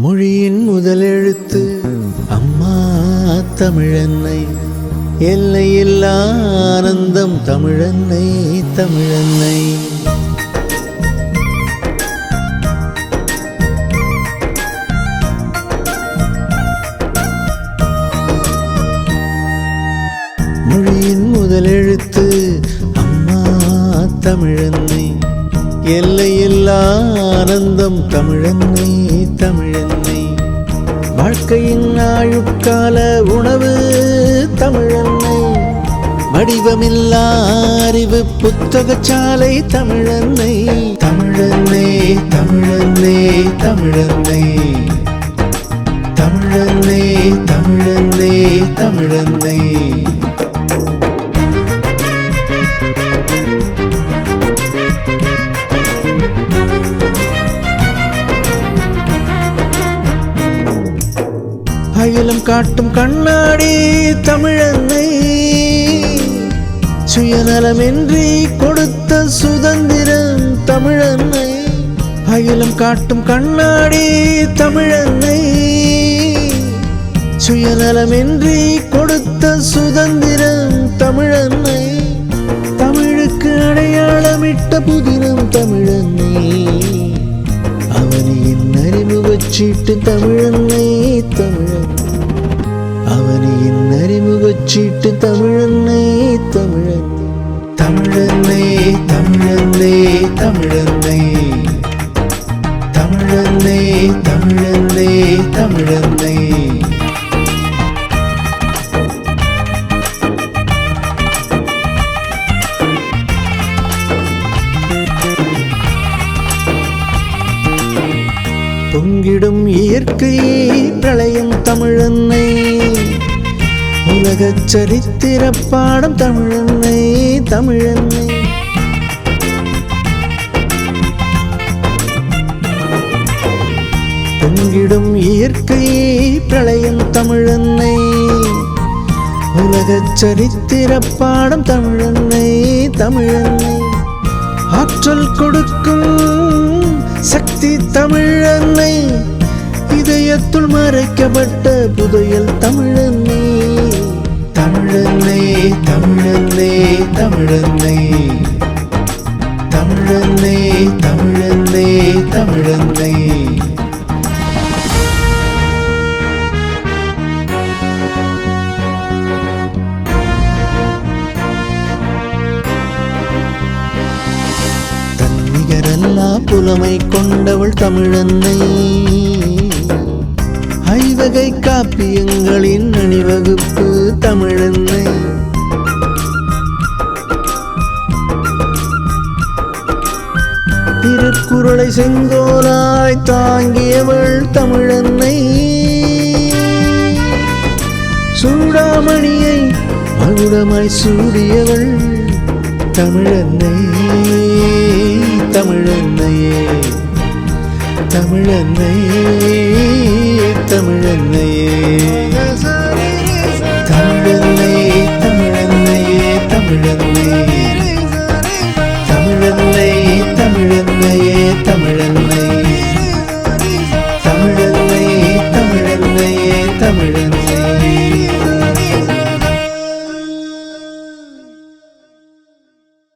மொழியின் முதலெழுத்து அம்மா தமிழன்னை. எல்லையில்லா ஆனந்தம் தமிழன்னை தமிழன்னை. மொழியின் முதலெழுத்து அம்மா தமிழன்னை. எல்லையில்லா ஆனந்தம் தமிழன்னை தமிழன்னை. வாழ்க்கையின் ஆயுட்கால உணவு தமிழன்னை வடிவமில்லா அறிவு புத்தகச்சாலை தமிழன்னை தமிழன்னே தமிழன்னே தமிழன்னை தமிழன்னே தமிழன்னே தமிழன்னை அகிலம் காட்டும் கண்ணாடி தமிழன்னை சுயநலமின்றி கொடுத்த சுதந்திரம் தமிழன்னை அகிலம் காட்டும் கண்ணாடி தமிழன்னை சுயநலமின்றி கொடுத்த சுதந்திரம் தமிழன்னை தமிழுக்கு அடையாளமிட்ட புதினம் தமிழன்னை அவனியின் அறிமுகச் சீட்டு தமிழன்னை தமிழன் அவனியின் அறிமுகச் சீட்டு தமிழன்னை தமிழன் தமிழன்னே தமிழன்னே தமிழன்னே தமிழன்னே தமிழன்னே தமிழன்னே. பொங்கிடும் இயற்கை பிரளயம் தமிழன்னை. உலகச் சரித்திர பாடம் தமிழன்னை தமிழன்னை. பொங்கிடும் இயற்கை பிரளயம் தமிழன்னை. உலகச் சரித்திர பாடம் தமிழன்னை தமிழன்னை. ஆற்றல் கொடுக்கும் மறைக்கப்பட்ட புதையல் தமிழன்னே தமிழன்னே தமிழன்னே தமிழன்னே தமிழன்னே தமிழன்னே தமிழன்னே புலமை கொண்டவள் தமிழன்னை ஐவகை காப்பியங்களின் அணிவகுப்பு தமிழன்னை திருக்குறளை செங்கோலாய் தாங்கியவள் தமிழன்னை சூடாமணியை மகுடமாய் சூடியவள் தமிழன்னை தமிழன்னையே தமிழன்னையே தமிழன்னையே muy bien.